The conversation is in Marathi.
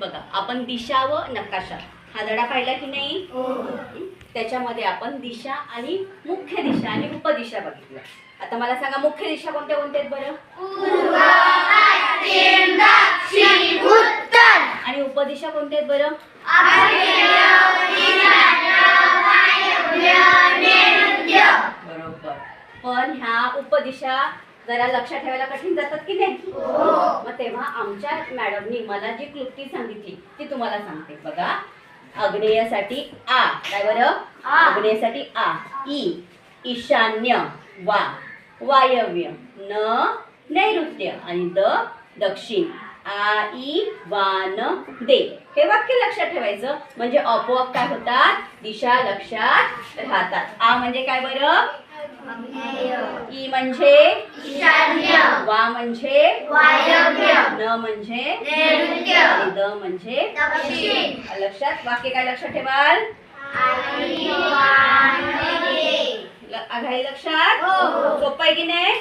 बघा आपण दिशा व नकाशा. हा धडा पाहिला की नाही? हं? त्याच्यामध्ये आपण दिशा आणि मुख्य दिशा आणि उपदिशा बघितल्या. आता मला सांगा मुख्य दिशा कोणत्या कोणत्या आहेत बरं? आणि उपदिशा कोणत्या आहेत बरं? बरोबर. पण ह्या उपदिशा जरा लक्षात ठेवायला कठीण जातात की नाही? मग तेव्हा आमच्या मॅडमनी मला जी क्लुप्ती सांगितली ती तुम्हाला सांगते. बघा अग्नेयसाठी आ. काय बरं. अग्नेयसाठी आ. ई. ईशान्य. वा. वायव्य. न. नैऋत्य. आणि द. दक्षिण. आ ई. वान. दे. हे वाक्य लक्षात ठेवायचं. म्हणजे आपोआप काय होतात? दिशा लक्षात राहतात. आ म्हणजे काय बरं? ई म्हणजे? वा म्हणजे? न म्हणजे? आणि द म्हणजे? लक्षात? वाक्य काय लक्षात ठेवाल? ल- घाई लक्षात? सोपं आहे की नाही?